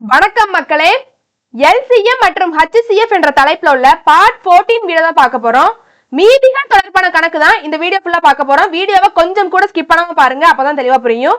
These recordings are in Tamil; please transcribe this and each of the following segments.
வணக்கம் மக்களே. எல்சிஎம் மற்றும் ஹச்சிசிஎஃப் என்ற தலைப்புல உள்ள பார்ட் 14 வீடியோ தான் பார்க்க போறோம். மீதிகள் தொடர்பான கணக்கு தான் இந்த வீடியோ ஃபுல்லா பார்க்க போறோம். வீடியோவை கொஞ்சம் கூட ஸ்கிப் பண்ணாம பாருங்க அப்பதான் தெளிவா புரியும்.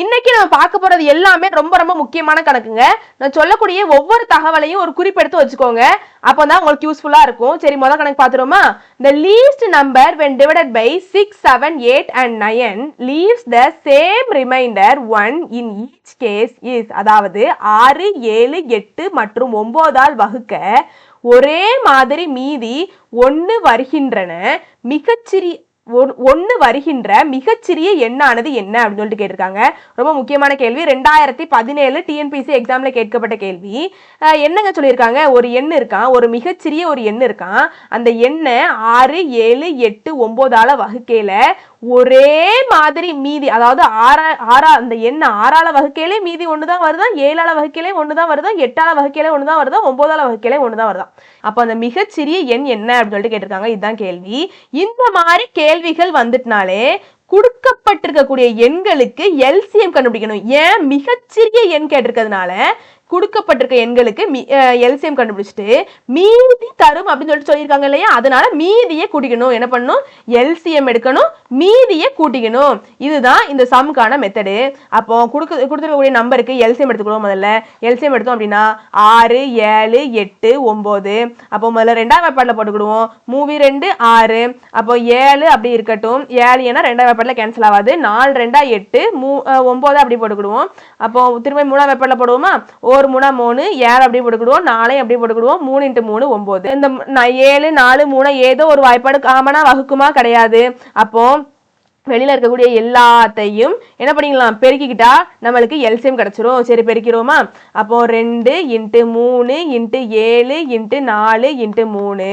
இன்னைக்கு நம்ம பார்க்க போறது எல்லாமே ரொம்ப ரொம்ப முக்கியமான கணக்குங்க. நான் சொல்லக்கூடிய ஒவ்வொரு தகவலையும் ஒரு குறிப்பெடுத்து வச்சுக்கோங்க. அப்போ தான் உங்களுக்கு யூஸ்ஃபுல்லா இருக்கும். சரி முதல் கணக்கு பார்த்துருமா the least number when divided by 6 7 8 and 9 leaves the same remainder 1 in each case is. அதாவது ஆறு ஏழு எட்டு மற்றும் ஒன்பதால் வகுக்க ஒரே மாதிரி மீதி ஒன்று வருகின்றன. மிகச்சிறிய ஒன்று வருகின்ற மிகச்சிறிய எண்ணானது என்ன அப்படின்னு சொல்லிட்டு கேட்டிருக்காங்க. ரொம்ப முக்கியமான கேள்வி. ரெண்டாயிரத்தி பதினேழு டிஎன்பிசி எக்ஸாமில் கேட்கப்பட்ட கேள்வி. என்னங்க சொல்லியிருக்காங்க? ஒரு எண் இருக்கான் ஒரு மிகச்சிறிய ஒரு எண் இருக்கான் அந்த எண்ணை ஆறு ஏழு எட்டு ஒம்போதால் வகுக்கையில் ஒரே மாதிரி மீதி அதாவது ஆறா ஆறா அந்த எண் ஆறால வகுக்கையிலே மீதி ஒன்று தான் வருதா? ஏழால வகுக்கையிலே ஒன்று தான் வருதா? எட்டால வகுக்கையிலே ஒன்று தான் வருதா? ஒன்பதால வகுக்கையிலே ஒன்று தான் வருதான் அப்போ அந்த மிகச்சிறிய எண் என்ன அப்படின்னு சொல்லிட்டு கேட்டிருக்காங்க. இதுதான் கேள்வி. இந்த மாதிரி கேள்விகள் வந்துட்டுனாலே கொடுக்கப்பட்டிருக்கக்கூடிய எண்களுக்கு எல்சிஎம் கண்டுபிடிக்கணும். ஏன்? மிகச்சிறிய எண் கேட்டிருக்கிறதுனால கொடுக்கப்பட்டிருக்க எண்களுக்கு எல்சிஎம் கண்டுபிடிச்சிட்டு மீதி தரும் அப்படின்னு சொல்லிட்டு சொல்லியிருக்காங்க இல்லையா? அதனால மீதியை கூட்டிக்கணும். என்ன பண்ணணும்? எல்சிஎம் எடுக்கணும். மீதியை கூட்டிக்கணும். இதுதான் இந்த சம்கான மெத்தடு அப்போ கொடுக்க கொடுத்துருக்கக்கூடிய நம்பருக்கு எல்சிஎம் எடுத்துக்கணும் முதல்ல. எல்சிஎம் எடுத்தோம் அப்படின்னா ஆறு ஏழு எட்டு ஒம்பது. அப்போ முதல்ல ரெண்டாம் வேப்பாடில் போட்டுக்கிடுவோம். மூவி ரெண்டு ஆறு. அப்போ ஏழு அப்படி இருக்கட்டும். ஏழு ஏன்னா ரெண்டாம் வேப்பாடில் கேன்சல் ஆகாது. நாலு ரெண்டா எட்டு. மூ ஒம்பது அப்படி போட்டுக்கிடுவோம். அப்போ திரும்ப மூணாம் வேப்பாடில் போடுவோமா? ஓ ஒரு மூணா மூணு ஏழு அப்படி போட்டுக்கிடுவோம் நாளையும் அப்படி போட்டுக்கிடுவோம் மூணு இன்ட்டு மூணு ஒம்பது. இந்த ஏழு நாலு மூணு ஏதோ ஒரு வாய்ப்பாடு காமனா வகுக்குமா கிடையாது. அப்போ வெளியில் இருக்கக்கூடிய எல்லாத்தையும் என்ன பண்ணிக்கலாம்? பெருக்கிக்கிட்டா நம்மளுக்கு எல்சியம் கிடச்சிரும். சரி பெருக்கிறோமா அப்போ ரெண்டு இன்ட்டு மூணு இன்ட்டு ஏழு இன்ட்டு நாலு இன்ட்டு மூணு.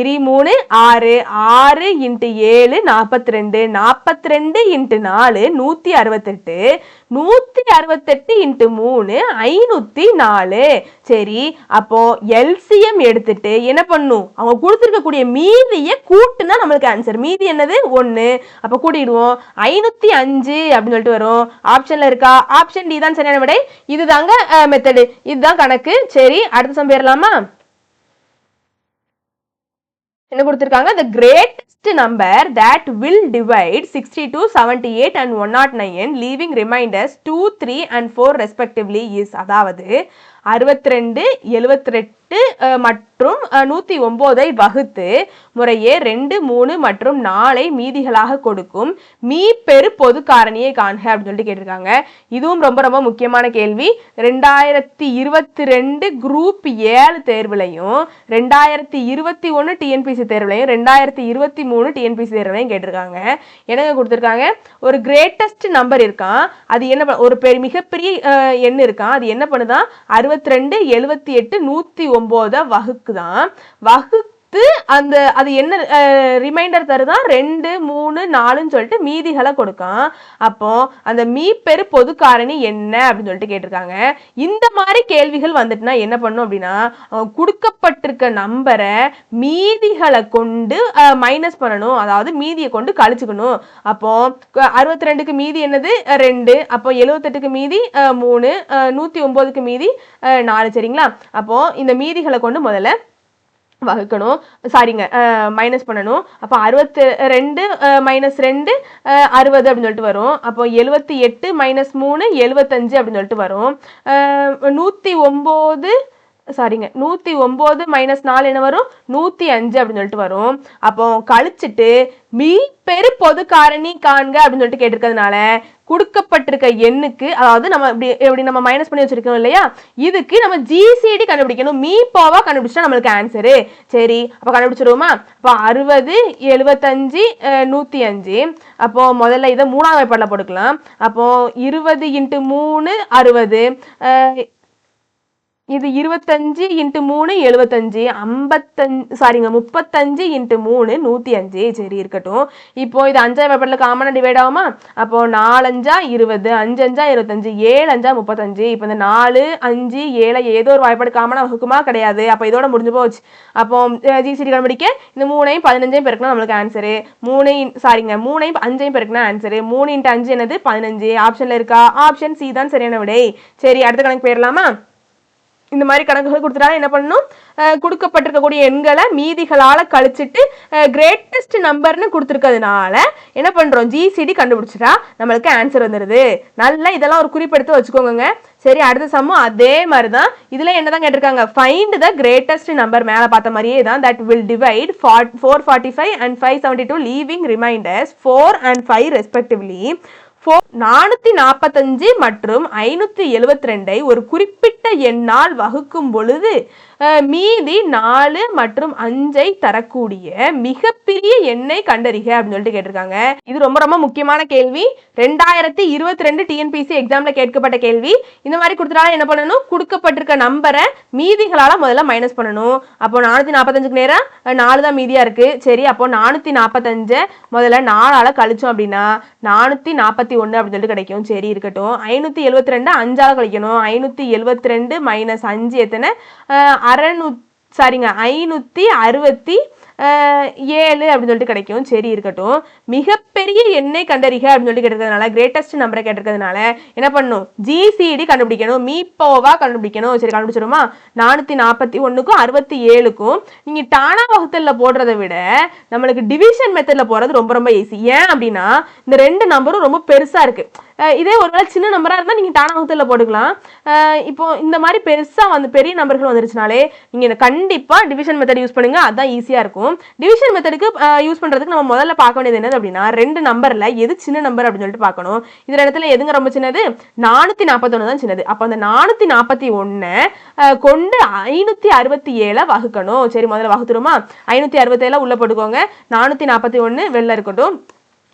இரு மூணு ஆறு. ஆறு இன்ட்டு ஏழு நாற்பத்தி ரெண்டு. நாற்பத்தி ரெண்டு இன்ட்டு நாலு நூற்றி அறுபத்தெட்டு. நூற்றி அறுபத்தெட்டு இன்ட்டு மூணு ஐநூற்றி நாலு. சரி அப்போ எல்சிஎம் எடுத்துட்டு என்ன பண்ணும்? அவங்க கொடுத்துருக்கக்கூடிய மீதியை கூட்டுனா நம்மளுக்கு ஆன்சர் மீதி என்னது? ஒன்று அப்போ கூட்டிடுவோம். ஐநூற்றி அஞ்சு அப்படின்னு சொல்லிட்டு வரும். ஆப்ஷனில் இருக்கா? ஆப்ஷன் டி தான் சரியான விடை. இதுதாங்க மெத்தடு இதுதான் கணக்கு. சரி அடுத்த சம் போயிடலாமா என்ன கொடுத்துருக்காங்க the greatest number that will divide sixty two seventy eight and one naught nine leaving remainders two three and four respectively is அதாவது அறுபத்தி ரெண்டு எழுபத்தி எட்டு மற்றும் நூற்றி ஒம்போதை வகுத்து முறையே ரெண்டு மூணு மற்றும் நாலை மீதிகளாக கொடுக்கும் மீ பெரு பொது காரணியை காண்க அப்படின்னு சொல்லிட்டு கேட்டிருக்காங்க. இதுவும் ரொம்ப ரொம்ப முக்கியமான கேள்வி. ரெண்டாயிரத்தி இருபத்தி ரெண்டு குரூப் ஏழு தேர்வுலையும் ரெண்டாயிரத்தி இருபத்தி ஒன்று டிஎன்பிசி தேர்வுலையும் ரெண்டாயிரத்தி இருபத்தி மூணு டிஎன்பிசி தேர்வுலையும் கேட்டிருக்காங்க. எனக்கு கொடுத்துருக்காங்க? ஒரு கிரேட்டஸ்ட் நம்பர் இருக்கான் அது என்ன ஒரு பெரிய மிகப்பெரிய அஹ், எண் இருக்கான் அது என்ன பண்ணுதான் அறுபத்தி ரெண்டு எழுபத்தி எட்டு நூற்றி ஒம்பது ஒம்பதை வகுக்குதான். வகு வகுத்து அந்த அது என்ன ரிமைண்டர் தருதான் ரெண்டு மூணு நாலுன்னு சொல்லிட்டு மீதிகளை கொடுக்கான். அப்போ அந்த மீப்பெரு பொது காரணி என்ன? அப்படின்னு சொல்லிட்டு கேட்டிருக்காங்க. இந்த மாதிரி கேள்விகள் வந்துட்டுனா என்ன பண்ணும் அப்படின்னா கொடுக்கப்பட்டிருக்க நம்பரை மீதிகளை கொண்டு மைனஸ் பண்ணணும். அதாவது மீதியை கொண்டு கழிச்சுக்கணும். அப்போ அறுபத்தி ரெண்டுக்கு மீதி என்னது? ரெண்டு. அப்போ எழுபத்தெட்டுக்கு மீதி மூணு. நூற்றி ஒம்போதுக்கு மீதி நாலு. சரிங்களா? அப்போ இந்த மீதிகளை கொண்டு முதல்ல வகுக்கணும். சாரிங்க மைனஸ் பண்ணணும். அப்போ அறுபத்து ரெண்டு மைனஸ் ரெண்டு அஹ், அறுபது அப்படின்னு சொல்லிட்டு வரும். அப்போ எழுபத்தி எட்டு மைனஸ் மூணு எழுபத்தஞ்சு அப்படின்னு சொல்லிட்டு வரும். நூற்றி ஒம்பது சாரிங்க நூற்றி ஒம்பது மைனஸ் நாலு என்ன வரும்? நூற்றி அஞ்சு அப்படின்னு சொல்லிட்டு வரும். அப்போ கழிச்சிட்டு மீ பெரு பொது காரணி காண்க அப்படின்னு சொல்லிட்டு கேட்டிருக்கிறதுனால கொடுக்கப்பட்டிருக்க எண்ணுக்கு அதாவது நம்ம இப்படி எப்படி நம்ம மைனஸ் பண்ணி வச்சிருக்கோம் இல்லையா? இதுக்கு நம்ம ஜிசிடி கண்டுபிடிக்கணும். மீ போவா கண்டுபிடிச்சா நம்மளுக்கு ஆன்சரு சரி அப்போ கண்டுபிடிச்சிருவோமா? அப்போ அறுபது எழுபத்தஞ்சு நூற்றி அஞ்சு. அப்போ முதல்ல இதை மூணாவது வாய்ப்பாடில் போட்டுக்கலாம். அப்போ இருபது இன்ட்டு மூணு அறுபது. இது இருபத்தஞ்சு இன்ட்டு மூணு எழுபத்தஞ்சு ஐம்பத்தஞ்சு சாரிங்க முப்பத்தஞ்சு இன்ட்டு மூணு நூற்றி அஞ்சு சரி இருக்கட்டும். இப்போ இது அஞ்சாவது பேப்பரில் காமனாக டிவைட் ஆகுமா? அப்போ நாலஞ்சா இருபது அஞ்சு அஞ்சா இருபத்தஞ்சு ஏழு அஞ்சா முப்பத்தஞ்சு. இப்போ இந்த நாலு அஞ்சு ஏழை ஏதோ ஒரு வாய்ப்பாடு காமனாக வகுக்குமா? கிடையாது. அப்போ இதோட முடிஞ்சு போச்சு. அப்போ ஜிசிடி கண்டுபிடிக்க. இந்த மூணையும் பதினஞ்சையும் பெருக்கணும் நம்மளுக்கு ஆன்சரு மூணு சாரிங்க மூணையும் அஞ்சையும் பெருக்கணும் ஆன்சரு மூணு இன்ட்டு அஞ்சு என்னது? பதினஞ்சு. ஆப்ஷனில் இருக்கா? ஆப்ஷன் சி தான் சரியான விடை. சரி அடுத்த கணக்கு போயிடலாமா? இந்த மாதிரி கணக்குகள் கொடுத்துட்டாலும் என்ன பண்ணணும்? கொடுக்கப்பட்டிருக்கக்கூடிய எண்களை மீதிகளால் கழிச்சிட்டு கிரேட்டஸ்ட் நம்பர்னு கொடுத்துருக்கிறதுனால என்ன பண்ணுறோம் ஜிசிடி கண்டுபிடிச்சிட்டா நம்மளுக்கு ஆன்சர் வந்துடுது நல்லா இதெல்லாம் ஒரு குறிப்பெடுத்து வச்சுக்கோங்க சரி அடுத்த சமம் அதே மாதிரி தான் இதில் என்ன தான் கேட்டிருக்காங்க? ஃபைண்ட் த கிரேட்டஸ்ட் நம்பர் மேலே பார்த்த மாதிரியே தான் that will divide four forty five and five seventy two leaving remainders four and five respectively நானூத்தி நாற்பத்தஞ்சு மற்றும் ஐநூத்தி எழுவத்தி ரெண்டை ஒரு குறிப்பிட்ட எண்ணால் வகுக்கும் பொழுது மீதி நாலு மற்றும் அஞ்சை தரக்கூடிய மிகப்பெரிய எண்ணை கண்டறிக அப்படின்னு சொல்லிட்டு கேட்டிருக்காங்க. இது ரொம்ப ரொம்ப முக்கியமான கேள்வி. ரெண்டாயிரத்தி இருபத்தி ரெண்டு டிஎன்பிசி எக்ஸாம்ல கேட்கப்பட்ட கேள்வி. இந்த மாதிரி கொடுத்துட்டாலும் என்ன பண்ணணும்? கொடுக்கப்பட்டிருக்க நம்பரை மீதிகளால முதல்ல மைனஸ் பண்ணணும். அப்போ நானூத்தி நாற்பத்தஞ்சுக்கு நேரம் நாலு தான் மீதியா இருக்கு. சரி அப்போ நானூத்தி நாற்பத்தஞ்சை முதல்ல நாலால கழிச்சோம் அப்படின்னா நானூத்தி நாற்பத்தி ஒன்று அப்படின்னு சொல்லிட்டு கிடைக்கும். சரி இருக்கட்டும். ஐநூத்தி எழுபத்தி ரெண்டு அஞ்சால கழிக்கணும். ஐநூத்தி எழுபத்தி ரெண்டு மைனஸ் அஞ்சு எத்தனை? அறநூ சாரிங்க ஐநூற்றி அறுபத்தி ஏழு அப்படின்னு சொல்லிட்டு கிடைக்கும். சரி இருக்கட்டும். மிகப்பெரிய எண்ணெய் கண்டறிக அப்படின்னு சொல்லிட்டு கேட்டிருக்கிறதுனால கிரேட்டஸ்ட் நம்பரை கேட்டிருக்கிறதுனால என்ன பண்ணும் ஜிசிடி கண்டுபிடிக்கணும். மீப்போவா கண்டுபிடிக்கணும். சரி கண்டுபிடிச்சிருமா நானூற்றி நாற்பத்தி ஒன்றுக்கும் அறுபத்தி ஏழுக்கும் நீங்கள் டானா வகுத்தலில் போடுறதை விட நம்மளுக்கு டிவிஷன் மெத்தடில் போடுறது ரொம்ப ரொம்ப ஈஸி ஏன் அப்படின்னா இந்த ரெண்டு நம்பரும் ரொம்ப பெருசாக இருக்குது இதே ஒரு வேளை சின்ன நம்பராக இருந்தால் நீங்கள் டானா போட்டுக்கலாம். இப்போ இந்த மாதிரி பெருசாக வந்து பெரிய நம்பர்கள் வந்துருச்சுனாலே நீங்கள் இதை கண்டிப்பாக டிவிஷன் மெத்தட் யூஸ் பண்ணுங்கள் அதுதான் ஈஸியாக இருக்கும். டிவிஷன் மெத்தடுக்கு யூஸ் பண்ணுறதுக்கு நம்ம முதல்ல பார்க்க வேண்டியது என்னது அப்படின்னா ரெண்டு நம்பரில் எது சின்ன நம்பர் அப்படின்னு சொல்லிட்டு பார்க்கணும். இந்த இடத்துல எதுங்க ரொம்ப சின்னது? நானூற்றி நாற்பத்தொன்னு தான் சின்னது. அப்போ அந்த நானூற்றி நாற்பத்தி ஒன்று கொண்டு ஐநூற்றி அறுபத்தி ஏழை வகுக்கணும். சரி முதல்ல வகுத்துருமா? ஐநூற்றி அறுபத்தி உள்ளே போட்டுக்கோங்க. நானூற்றி நாற்பத்தி ஒன்று வெளில இருக்கட்டும்.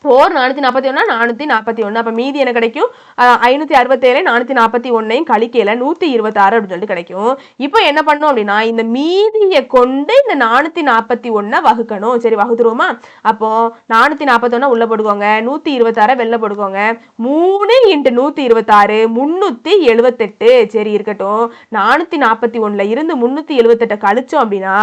ஃபோர் நானூற்றி நாற்பத்தி ஒன்றா நானூற்றி நாற்பத்தி ஒன்று அப்போ மீதி என்ன கிடைக்கும்? ஐநூற்றி அறுபத்தேழு நானூற்றி நாற்பத்தி ஒன்றையும் கழிக்கையில் நூற்றி இருபத்தாறு அப்படின்னு சொல்லிட்டு கிடைக்கும். இப்போ என்ன பண்ணும் அப்படின்னா இந்த மீதியை கொண்டு இந்த நானூற்றி நாற்பத்தி ஒன்றை வகுக்கணும். சரி வகுத்துருவோமா? அப்போ நானூற்றி நாற்பத்தொன்னா உள்ள போட்டுக்கோங்க நூற்றி இருபத்தாறை வெளில போட்டுக்கோங்க. மூணு இன்ட்டு நூற்றி இருபத்தாறு முந்நூற்றி எழுபத்தெட்டு சரி இருக்கட்டும். நானூற்றி நாற்பத்தி ஒன்றில் இருந்து முந்நூற்றி எழுபத்தெட்டை கழிச்சோம் அப்படின்னா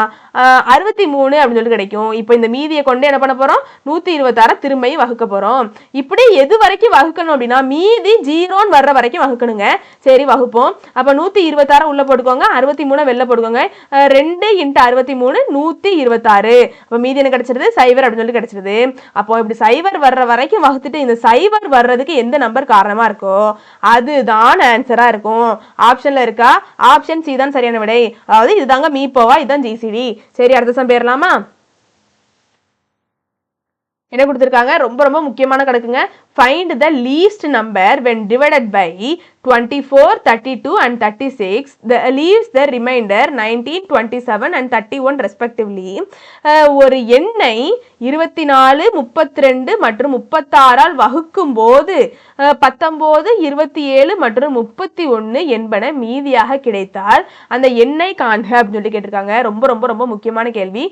அறுபத்தி மூணு அப்படின்னு சொல்லிட்டு கிடைக்கும். இப்போ இந்த மீதியை கொண்டு என்ன பண்ண போகிறோம் நூற்றி இருபத்தாறை திரும்பியும் வகுக்க போகிறோம் இப்படி எது வரைக்கும் வகுக்கணும் அப்படின்னா மீதி ஜீரோன்னு வர்ற வரைக்கும் வகுக்கணுங்க. சரி வகுப்போம். அப்போ நூற்றி இருபத்தாறு உள்ளே போட்டுக்கோங்க. அறுபத்தி மூணு வெளில போட்டுக்கோங்க. ரெண்டு இன்ட்டு அறுபத்தி மூணு நூற்றி இருபத்தாறு. அப்போ மீதி என்ன கிடச்சிருது? சைவர் அப்படின்னு சொல்லி கிடச்சிருது. அப்போ இப்படி சைவர் வர்ற வரைக்கும் வகுத்துட்டு இந்த சைவர் வர்றதுக்கு எந்த நம்பர் காரணமாக இருக்கோ அதுதான் ஆன்சராக இருக்கும். ஆப்ஷனில் இருக்கா? ஆப்ஷன் சி தான் சரியான விடை. அதாவது இதுதாங்க மீப்போவா இதுதான் ஜிசிடி சரி அடுத்த சம் பேரலாமா? என்ன கொடுத்துருக்காங்க? ரொம்ப ரொம்ப முக்கியமான கணக்குங்க. Find the least number when divided by 24 32 and 36 the leaves the remainder 19 27 and 31 respectively. Ah, ஒரு எண்ணை இருபத்தி நாலு முப்பத்தி ரெண்டு மற்றும் முப்பத்தாறால் வகுக்கும் போது அஹ், இருபத்தி ஏழு மற்றும் முப்பத்தி ஒன்று என்பன மீதியாக கிடைத்தால் அந்த எண்ணை காண்க அப்படின்னு சொல்லி கேட்டிருக்காங்க. ரொம்ப ரொம்ப ரொம்ப முக்கியமான கேள்வி.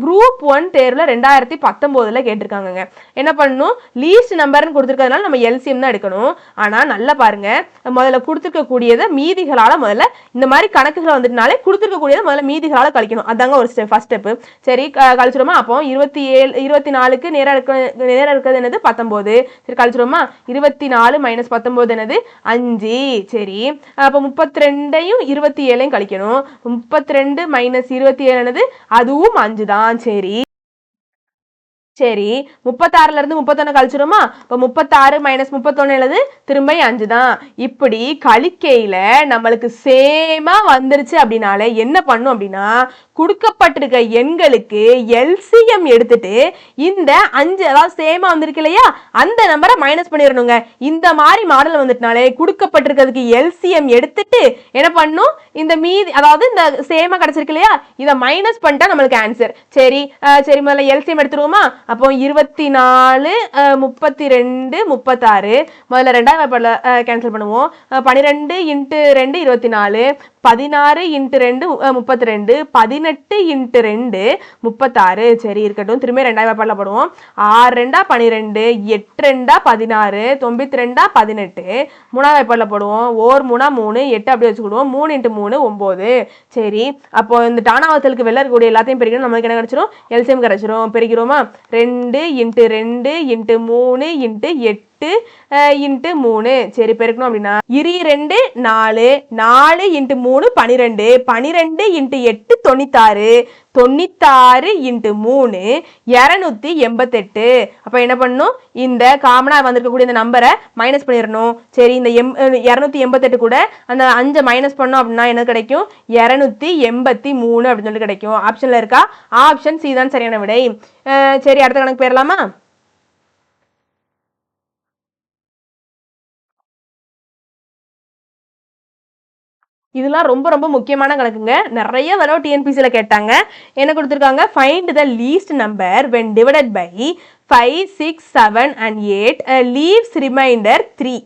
குரூப் ஒன் தேர்வில் ரெண்டாயிரத்தி பத்தொம்போதில் கேட்டிருக்காங்க என்ன பண்ணணும் லீஸ்ட் நம்பர்னு கொடுத்துருக்கிறதுனால நம்ம எல்சிஎம் தான் எடுக்கணும். ஆனால் நல்லா பாருங்க. முதல்ல கொடுத்துருக்கக்கூடியதை மீதிகளால் முதல்ல இந்த மாதிரி கணக்குகள் வந்துட்டுனாலே கொடுத்துருக்கக்கூடியதை முதல்ல மீதிகளால் கழிக்கணும். அதாங்க ஒரு ஸ்டெப் ஃபஸ்ட் ஸ்டெப்பு சரி க- அப்போ இருபத்தி ஏழு இருபத்தி நாலுக்கு நேராக இருக்க நேராக இருக்கிறது என்னது? பத்தொம்போது. சரி கழிச்சிடுமா இருபத்தி நாலு மைனஸ் பத்தொம்போது என்னது? அஞ்சு. சரி அப்போ முப்பத்தி ரெண்டையும் இருபத்தி ஏழையும் கழிக்கணும். முப்பத்தி ரெண்டு மைனஸ் இருபத்தி ஏழு என்னது? அதுவும் அஞ்சு தான் சரி. சரி முப்பத்தாறுல இருந்து முப்பத்தொன்னு கழிச்சிருமா இப்போ முப்பத்தாறு மைனஸ் முப்பத்தொன்னு எழுது திரும்ப அஞ்சு தான். இப்படி கழிக்கையில நம்மளுக்கு சேமா வந்துருச்சு அப்படின்னாலே என்ன பண்ணும் அப்படின்னா கொடுக்கப்பட்டிருக்க எண்களுக்கு எல்சிஎம் எடுத்துட்டு இந்த அஞ்சு அதாவது சேமா வந்திருக்கு இல்லையா? அந்த நம்பரை மைனஸ் பண்ணிடணுங்க. இந்த மாதிரி மாடல் வந்துட்டுனாலே கொடுக்கப்பட்டிருக்கிறதுக்கு எல்சிஎம் எடுத்துட்டு என்ன பண்ணும்? இந்த மீதி அதாவது இந்த சேமா கிடைச்சிருக்கு இல்லையா? இதை மைனஸ் பண்ணிட்டா நம்மளுக்கு ஆன்சர் சரி சரி முதல்ல எல்சிஎம் எடுத்துருவோமா? அப்போ இருபத்தி நாலு முப்பத்தி ரெண்டு முப்பத்தாறு. முதல்ல ரெண்டாவது வேப்பாடில் கேன்சல் பண்ணுவோம். பன்னிரெண்டு இன்ட்டு ரெண்டு இருபத்தி நாலு பதினாறு இன்ட்டு ரெண்டு முப்பத்தி ரெண்டு பதினெட்டு இன்ட்டு ரெண்டு முப்பத்தாறு. சரி இருக்கட்டும். திரும்ப ரெண்டாவது வேப்பாடில் போடுவோம். ஆறு ரெண்டா பன்னிரெண்டு எட்டு ரெண்டா பதினாறு தொம்பத்தி ரெண்டா பதினெட்டு. மூணாவது வேப்பாடில் போடுவோம். ஓர் மூணா மூணு எட்டு அப்படியே வச்சுக்கிடுவோம். மூணு இன்ட்டு மூணு ஒம்பது. சரி அப்போ இந்த டானாவத்தலுக்கு வெளில இருக்கக்கூடிய எல்லாத்தையும் பிரிக்கணும் நம்மளுக்கு என்ன கிடச்சிரும்? எல்சிஎம் கிடச்சிரும். பிரிக்கிறோமா? ரெண்டு இன்ட்டு ரெண்டு இன்ட்டு மூணு இன்ட்டு எட்டு. எட்டு இன்ட்டு மூணு. சரி பெருக்கணும் அப்படின்னா. இரு ரெண்டு நாலு. நாலு இன்ட்டு மூணு பனிரெண்டு. பனிரெண்டு இன்ட்டு எட்டு தொண்ணூத்தாறு. தொண்ணூத்தாறு இன்ட்டு மூணு. இரநூத்தி எண்பத்தெட்டு. அப்போ என்ன பண்ணும்? இந்த காமனாக வந்திருக்கக்கூடிய இந்த நம்பரை மைனஸ் பண்ணிடணும். சரி இந்த எம் இரநூத்தி எண்பத்தெட்டு கூட அந்த அஞ்சை மைனஸ் பண்ணோம் அப்படின்னா என்ன கிடைக்கும்? இரநூத்தி எண்பத்தி மூணு அப்படின்னு சொல்லி கிடைக்கும். ஆப்ஷனில் இருக்கா? ஆப்ஷன் சி தான் சரியான விடை. சரி அடுத்த கணக்கு போயிடலாமா? இதெல்லாம் ரொம்ப ரொம்ப முக்கியமான கணக்குங்க. நிறைய தடவை டிஎன்பிசியில் கேட்டாங்க. என்ன கொடுத்துருக்காங்க? Find the least number when divided by five six seven and eight leaves remainder three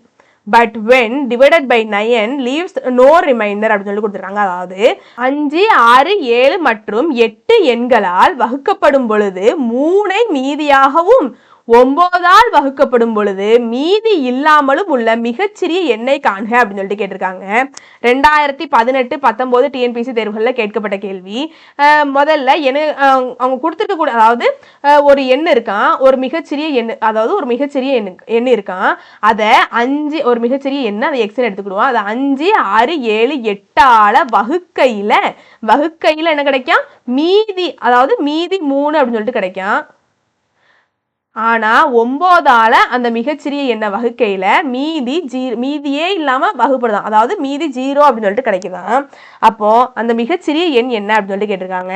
but when divided by nine leaves no remainder அப்படின்னு சொல்லி கொடுத்துருக்காங்க. அதாவது அஞ்சு ஆறு ஏழு மற்றும் எட்டு எண்களால் வகுக்கப்படும் பொழுது மூனை மீதியாகவும் ஒன்பதால் வகுக்கப்படும் பொழுது மீதி இல்லாமலும் உள்ள மிகச்சிறிய எண்ணை காண்க அப்படின்னு சொல்லிட்டு கேட்டிருக்காங்க. ரெண்டாயிரத்தி பதினெட்டு பத்தொம்போது டிஎன்பிசி தேர்வுகளில் கேட்கப்பட்ட கேள்வி. முதல்ல என்ன அவங்க கொடுத்துருக்க கூட அதாவது ஒரு எண் இருக்கான் ஒரு மிகச்சிறிய எண் அதாவது ஒரு மிகச்சிறிய எண் எண் இருக்கான் அதை அஞ்சு ஒரு மிகச்சிறிய எண் அதை எக்ஸ்னு எடுத்துக்கிடுவோம். அதை அஞ்சு ஆறு ஏழு எட்டால வகுக்கையில் வகுக்கையில் என்ன கிடைக்கும்? மீதி அதாவது மீதி மூணு அப்படின்னு சொல்லிட்டு கிடைக்கும். ஆனால் ஒம்போதால் அந்த மிகச்சிறிய எண்ணை வகுக்கையில் மீதி ஜீ மீதியே இல்லாமல் வகுப்படுதான் அதாவது மீதி ஜீரோ அப்படின்னு சொல்லிட்டு கிடைக்குதான். அப்போது அந்த மிகச்சிறிய எண் என்ன அப்படின்னு சொல்லிட்டு கேட்டிருக்காங்க.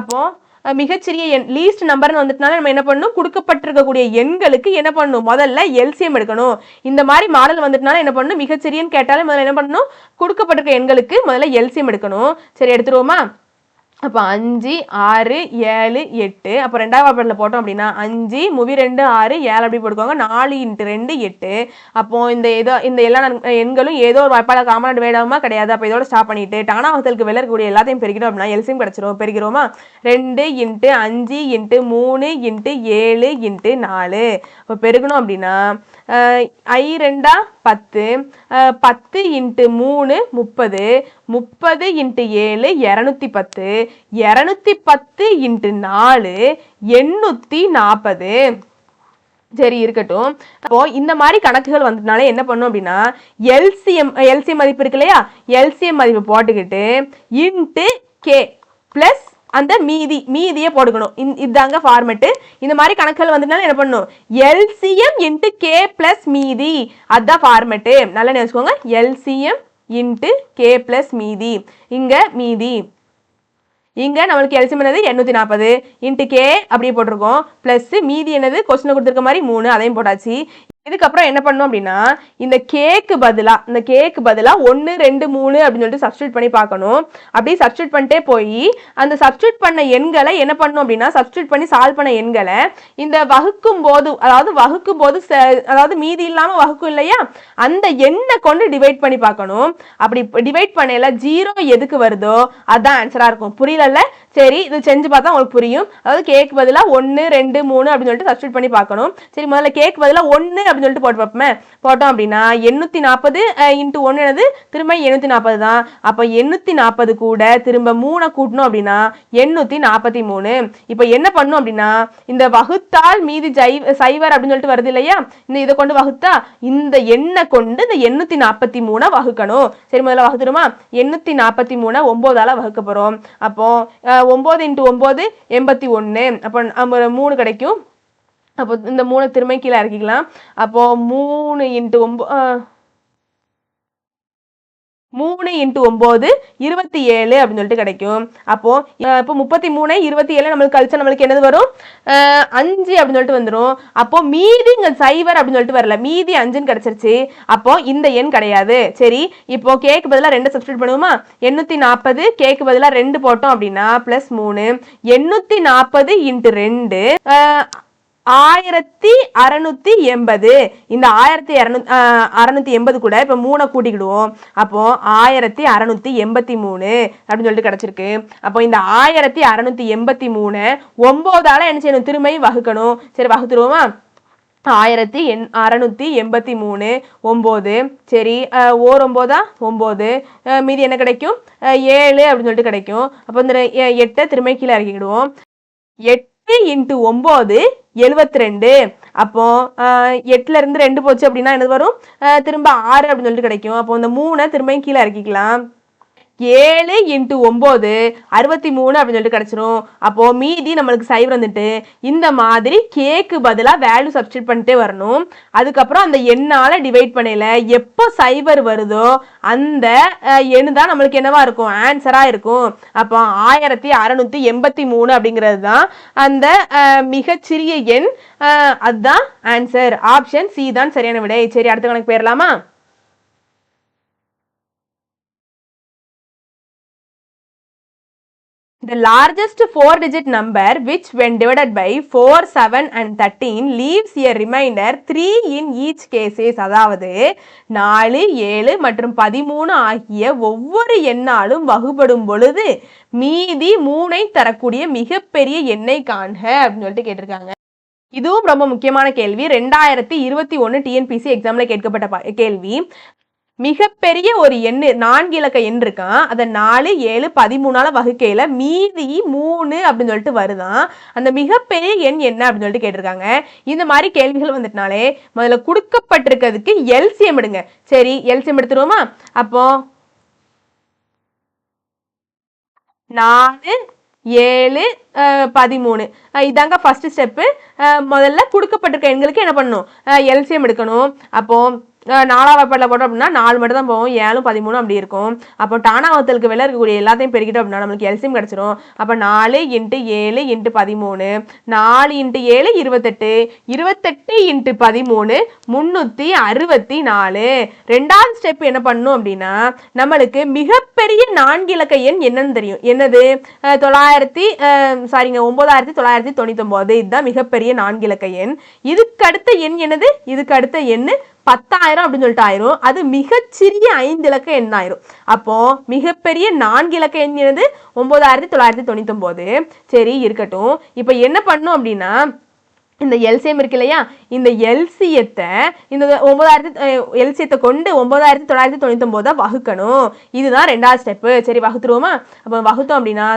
அப்போது மிகச்சிறிய எண் லீஸ்ட் நம்பர்னு வந்துட்டுனால நம்ம என்ன பண்ணணும்? கொடுக்கப்பட்டிருக்கக்கூடிய எண்களுக்கு என்ன பண்ணணும்? முதல்ல எல்சிஎம் எடுக்கணும். இந்த மாதிரி மாடல் வந்துட்டுனால என்ன பண்ணணும்? மிகச்சிறியன்னு கேட்டாலே முதல்ல என்ன பண்ணணும்? கொடுக்கப்பட்டிருக்க எண்களுக்கு முதல்ல எல்சிஎம் எடுக்கணும். சரி எடுத்துருவோமா? அப்போ அஞ்சு ஆறு ஏழு எட்டு. அப்போ ரெண்டாவது பாப்பரில் போட்டோம் அப்படின்னா அஞ்சு முவி ரெண்டு ஆறு ஏழு அப்படி போட்டுக்கோங்க. நாலு இன்ட்டு ரெண்டு எட்டு. அப்போ இந்த ஏதோ இந்த எல்லா எண்களும் ஏதோ ஒரு வாய்ப்பால் காமன் வேடமா கிடையாது. அப்போ இதோட ஸ்டாப் பண்ணிட்டு டானாவதற்கு வெளில இருக்கக்கூடிய எல்லாத்தையும் பெருக்கிட்டோம் அப்படின்னா எல்சியம் கிடச்சிரும். பெருக்கிறோமா ரெண்டு இன்ட்டு அஞ்சு இன்ட்டு மூணு இன்ட்டு ஏழு இன்ட்டு நாலு. இப்போ பெருக்கணும் அப்படின்னா ஐ ரெண்டா பத்து பத்து இன்ட்டு மூணு முப்பது முப்பது இன்ட்டு ஏழு இரநூத்தி பத்து இரநூத்தி பத்து இன்ட்டு நாலு எண்ணூற்றி நாற்பது சரி இருக்கட்டும். அப்போ இந்த மாதிரி கணக்குகள் வந்ததுனால என்ன பண்ணும் அப்படின்னா எல்சிஎம் எல்சிஎம் மதிப்பு இருக்கு இல்லையா? எல்சிஎம் மதிப்பு போட்டுக்கிட்டு இன்ட்டு கே ப்ளஸ் அந்த மீதி மீதியை போட்டுக்கணும் இந்த- இதாங்க ஃபார்மெட்டு இந்த மாதிரி கணக்குகள் வந்ததுனால என்ன பண்ணணும்? எல்சிஎம் இன்ட்டு கே ப்ளஸ் மீதி. அதுதான் ஃபார்மெட்டு நல்லா நினைச்சுக்கோங்க. எல்சிஎம் இன்ட்டு கே ப்ளஸ் மீதி. இங்கே மீதி. இங்கே நம்மளுக்கு எல்சிஎம் என்னது? எண்ணூற்றி நாற்பது இன்ட்டு கே அப்படியே போட்டிருக்கோம். ப்ளஸ் மீதி என்னது? கொஸ்டினை கொடுத்துருக்க மாதிரி மூணு. அதையும் போட்டாச்சு. இதுக்கப்புறம் என்ன பண்ணோம் அப்படின்னா இந்த கேக்கு பதிலாக இந்த கேக்கு பதிலாக ஒன்று ரெண்டு மூணு அப்படின்னு சொல்லிட்டு சப்ஸ்டியூட் பண்ணி பார்க்கணும். அப்படியே சப்ஸ்டியூட் பண்ணிட்டே போய் அந்த சப்ஸ்டியூட் பண்ண எண்களை என்ன பண்ணணும் அப்படின்னா சப்ஸ்டியூட் பண்ணி சால்வ் பண்ண எண்களை இந்த வகுக்கும் போது அதாவது வகுக்கும் போது ச- அதாவது மீதி இல்லாமல் வகுக்கும் இல்லையா? அந்த எண்ணை கொண்டு டிவைட் பண்ணி பார்க்கணும். அப்படி டிவைட் பண்ணையில் ஜீரோ எதுக்கு வருதோ அதுதான் ஆன்சராக இருக்கும். புரியலல்ல? சரி இது செஞ்சு பார்த்தா உங்களுக்கு புரியும். அதாவது கேக் பதிலாக ஒன்று ரெண்டு மூணு அப்படின்னு சொல்லிட்டு சப்ஸ்டியூட் பண்ணி பார்க்கணும். சரி முதல்ல கேக் பதிலாக ஒன்று அப்படின்னு சொல்லிட்டு போட்டு பார்ப்போமே. போட்டோம் அப்படின்னா எண்ணூற்றி நாற்பது இன்ட்டு ஒன்று என்னது? திரும்ப எண்ணூற்றி நாற்பது தான். அப்போ எண்ணூற்றி நாற்பது கூட திரும்ப மூணை கூட்டணும் அப்படின்னா எண்ணூற்றி நாற்பத்தி மூணு. இப்போ என்ன பண்ணும் அப்படின்னா இந்த வகுத்தால் மீதி ஜை சைவர் அப்படின்னு சொல்லிட்டு வருது இல்லையா? இந்த இதை கொண்டு வகுத்தா இந்த எண்ணை கொண்டு இந்த எண்ணூற்றி நாற்பத்தி மூணை வகுக்கணும். சரி முதல்ல வகுத்துருமா எண்ணூற்றி நாற்பத்தி மூணை ஒம்போதால வகுக்க போகிறோம் அப்போ அஹ், ஒம்பது இன்ட்டு ஒம்பது எண்பத்தி ஒன்று அப்போ நம்ம மூணு கிடைக்கும். அப்போ இந்த மூணு திரும்ப கீழே இறக்கிக்கலாம். அப்போ மூணு இன்ட்டு ஒம்போ மூணு இன்ட்டு ஒம்பது இருபத்தி ஏழு அப்படின்னு சொல்லிட்டு கிடைக்கும். அப்போ இப்போ முப்பத்தி மூணு இருபத்தி ஏழு நம்மளுக்கு கழிச்சா நம்மளுக்கு என்னது வரும்? அஞ்சு அப்படின்னு சொல்லிட்டு வந்துடும் அப்போ மீதி இங்க சைவர் அப்படின்னு சொல்லிட்டு வரல. மீதி அஞ்சுன்னு கிடைச்சிருச்சு. அப்போ இந்த எண் கிடையாது. சரி இப்போ கேக்கு பதிலாக ரெண்டு சப்ஸ்டியூட் பண்ணுவோமா? எண்ணூத்தி நாற்பது கேக்கு பதிலாக ரெண்டு போட்டோம் அப்படின்னா ப்ளஸ் மூணு. எண்ணூத்தி நாற்பது இன்ட்டு ரெண்டு. ஆயிரத்தி அறநூத்தி எண்பது. இந்த ஆயிரத்தி இரநூத்தி அறநூத்தி எண்பது கூட இப்போ மூணை கூட்டிக்கிடுவோம். அப்போ ஆயிரத்தி அறநூத்தி எண்பத்தி மூணு அப்படின்னு சொல்லிட்டு கிடைச்சிருக்கு. அப்போ இந்த ஆயிரத்தி அறநூத்தி எண்பத்தி மூணு ஒன்பதால என்ன செய்யணும்? திரும்பியும் வகுக்கணும். சரி வகுத்துருவோமா? ஆயிரத்தி எண் அறநூற்றி எண்பத்தி மூணு ஒம்பது. சரி ஓர் ஒம்போதா? ஒம்பது. மீதி என்ன கிடைக்கும்? ஏழு அப்படின்னு சொல்லிட்டு கிடைக்கும். அப்போ இந்த எ- எட்டை திரும்ப கீழே இறக்கிக்கிடுவோம். எட்டு இன்ட்டு ஒம்பது எழுபத்தி ரெண்டு அப்போ எட்டுல இருந்து ரெண்டு போச்சு அப்படின்னா என்னது வரும்? திரும்ப ஆறு அப்படின்னு சொல்லிட்டு கிடைக்கும். அப்போ இந்த மூணை திரும்பியும் கீழே இறக்கிக்கலாம். ஏழு இன்ட்டு ஒம்பது அறுபத்தி மூணு அப்படின்னு சொல்லிட்டு கிடச்சிரும். அப்போது மீதி நம்மளுக்கு சைவ் வந்துட்டு இந்த மாதிரி கேக்கு பதிலாக வேல்யூ சப்ஸ்டியூட் பண்ணிட்டே வரணும். அதுக்கப்புறம் அந்த எண்ணால் டிவைட் பண்ணல எப்போ சைவர் வருதோ அந்த எண் தான் நம்மளுக்கு என்னவா இருக்கும்? ஆன்சராக இருக்கும். அப்போ ஆயிரத்தி அறநூற்றி எண்பத்தி மூணு அப்படிங்கிறது தான் அந்த மிகச்சிறிய எண். அதுதான் ஆன்சர் ஆப்ஷன் சி தான் சரியான விடை. சரி அடுத்த கணக்கு போயிடலாமா? The largest four-digit number which when divided by 4, 7 and 13 leaves a remainder 3 in each cases. அதாவது நாலு ஏழு மற்றும் பதிமூணு ஆகிய ஒவ்வொரு எண்ணாலும் வகுபடும் பொழுது மீதி மூணை தரக்கூடிய மிகப்பெரிய எண்ணை காண்க அப்படின்னு சொல்லிட்டு கேட்டிருக்காங்க. இதுவும் ரொம்ப முக்கியமான கேள்வி. ரெண்டாயிரத்தி இருபத்தி ஒன்று டிஎன்பிசி எக்ஸாமில் கேட்கப்பட்ட கேள்வி. மிகப்பெரிய ஒரு எண் நான்கு இலக்க எண் இருக்கான். அதை நாலு ஏழு பதிமூணால வகுக்கையில் மீதி மூணு அப்படின்னு சொல்லிட்டு வருதான். அந்த மிகப்பெரிய எண் என்ன அப்படின்னு சொல்லிட்டு கேட்டிருக்காங்க. இந்த மாதிரி கேள்விகள் வந்துட்டனாலே முதல்ல கொடுக்கப்பட்டிருக்கிறதுக்கு எல்சிஎம் எடுங்க. சரி எல்சிஎம் எடுத்துருவோமா? அப்போ நாலு ஏழு பதிமூணு. இதாங்க ஃபர்ஸ்ட் ஸ்டெப்பு முதல்ல கொடுக்கப்பட்டிருக்க எண்களுக்கு என்ன பண்ணணும்? எல்சிஎம் எடுக்கணும். அப்போ நாலாவது வாய்ப்பாட்டில் போட்டோம் அப்படின்னா நாலு மட்டும் தான் போகும் ஏழும் பதிமூணு அப்படி இருக்கும். அப்போ டானாவத்தலுக்கு வெளில இருக்கக்கூடிய எல்லாத்தையும் பெருக்கிட்டோம் அப்படின்னா நம்மளுக்கு எல்சியம் கிடச்சிரும். அப்போ நாலு இன்ட்டு ஏழு இன்ட்டு பதிமூணு நாலு இன்ட்டு ஏழு இருபத்தெட்டு இருபத்தெட்டு இன்ட்டு பதிமூணு முந்நூற்றி அறுபத்தி நாலு ரெண்டாவது ஸ்டெப் என்ன பண்ணும் அப்படின்னா நம்மளுக்கு மிகப்பெரிய நான்கு இலக்க எண் என்னன்னு தெரியும். என்னது? தொள்ளாயிரத்தி சாரிங்க ஒன்பதாயிரத்தி தொள்ளாயிரத்தி தொண்ணூத்தொம்பது. இதுதான் மிகப்பெரிய நான்கு இலக்க எண். இதுக்கு அடுத்த எண் என்னது? இதுக்கு அடுத்த எண் பத்தாயிரம் அப்படின்னு சொல்லிட்டு ஆயிரும். அது மிகச்சிறிய ஐந்து இலக்க எண் ஆயிரும் அப்போ மிகப்பெரிய நான்கு இலக்க எண் என்னது? ஒன்பதாயிரத்தி தொள்ளாயிரத்தி தொண்ணூத்தொம்பது. சரி இருக்கட்டும். இப்போ என்ன பண்ணும் அப்படின்னா இந்த எல்சிஎம் இருக்கு இல்லையா? இந்த எல்சியத்தை இந்த ஒன்பதாயிரத்தி எல்சியத்தை கொண்டு ஒன்பதாயிரத்தி தொள்ளாயிரத்தி தொண்ணூத்தொம்போதை வகுக்கணும். இதுதான் ரெண்டாவது ஸ்டெப்பு சரி வகுத்துருவோமா? அப்போ வகுத்தோம் அப்படின்னா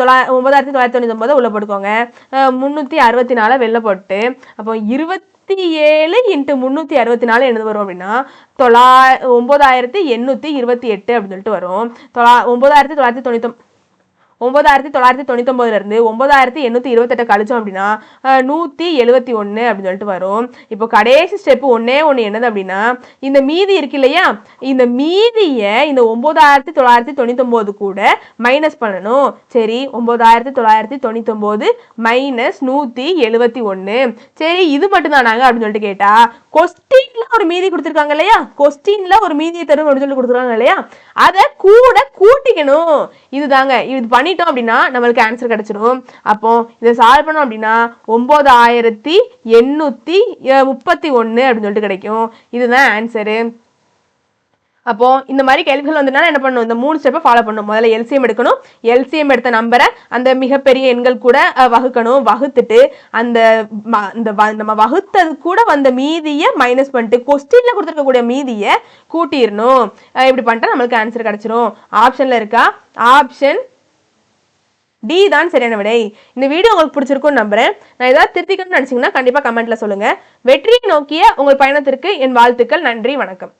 தொள்ளா ஒன்பதாயிரத்தி தொள்ளாயிரத்தி தொண்ணூத்தொம்போதை உள்ள போட்டுக்கோங்க. முந்நூற்றி அறுபத்தி நாலை வெளில போட்டு அப்போ இருபத்தி ஏழு இன்ட்டு முந்நூற்றி அறுபத்தி நாலு என்னது வரும் அப்படின்னா தொள்ளா ஒம்பதாயிரத்தி எண்ணூற்றி இருபத்தி எட்டு அப்படின்னு சொல்லிட்டு வரும். தொள்ளா ஒம்பதாயிரத்தி தொள்ளாயிரத்தி தொண்ணூத்தொம் ஒன்பதாயிரத்தி தொள்ளாயிரத்தி தொண்ணூத்தொம்பதுலேருந்து ஒன்பதாயிரத்தி எண்ணூற்றி இருபத்தெட்டை கழிச்சோம் அப்படின்னா நூற்றி எழுபத்தி ஒன்று அப்படின்னு சொல்லிட்டு வரும். இப்போ கடைசி ஸ்டெப்பு ஒன்றே ஒன்று என்னது அப்படின்னா இந்த மீதி இருக்கு இல்லையா? இந்த மீதியை இந்த ஒம்பதாயிரத்தி தொள்ளாயிரத்தி தொண்ணூத்தொம்பது கூட மைனஸ் பண்ணணும். சரி ஒம்பதாயிரத்தி தொள்ளாயிரத்தி தொண்ணூத்தொம்பது மைனஸ் நூற்றி எழுபத்தி ஒன்று சரி இது மட்டும்தானாங்க அப்படின்னு சொல்லிட்டு கேட்டால் கொஸ்டின்ல ஒரு மீதி கொடுத்துருக்காங்க இல்லையா? கொஸ்டின்ல ஒரு மீதியை தரும் அப்படின்னு சொல்லி கொடுத்துருக்காங்க இல்லையா? அதை கூட கூட்டிக்கணும். இதுதாங்க. இது பண்ணிட்டோம் அப்படின்னா நம்மளுக்கு ஆன்சர் கிடைச்சிடும் அப்போ இதை சால்வ் பண்ணோம் அப்படின்னா ஒன்பதாயிரத்தி எண்ணூத்தி முப்பத்தி ஒன்று அப்படின்னு சொல்லிட்டு கிடைக்கும். இதுதான் ஆன்சரு அப்போ இந்த மாதிரி கேள்விகள் வந்ததுனால என்ன பண்ணணும்? இந்த மூணு ஸ்டெப்பை ஃபாலோ பண்ணணும். முதல்ல எல்சிஎம் எடுக்கணும். எல்சிஎம் எடுத்த நம்பரை அந்த மிகப்பெரிய எண்கள் கூட வகுக்கணும். வகுத்துட்டு அந்த ம- இந்த வ- நம்ம வகுத்தது கூட வந்த மீதியை மைனஸ் பண்ணிட்டு கொஸ்டின்ல கொடுத்துருக்கக்கூடிய மீதியை கூட்டிடணும். இப்படி பண்ணிட்டா நம்மளுக்கு ஆன்சர் கிடைச்சிரும். ஆப்ஷன்ல இருக்கா? ஆப்ஷன் டி தான் சரியான விடை. இந்த வீடியோ உங்களுக்கு பிடிச்சிருக்கும்னு நம்புறேன். நான் ஏதாவது திருத்திக்கணும்னு நினச்சிங்கன்னா கண்டிப்பாக கமெண்ட்ல சொல்லுங்க. வெற்றியை நோக்கிய உங்கள் பயணத்திற்கு என் வாழ்த்துக்கள். நன்றி. வணக்கம்.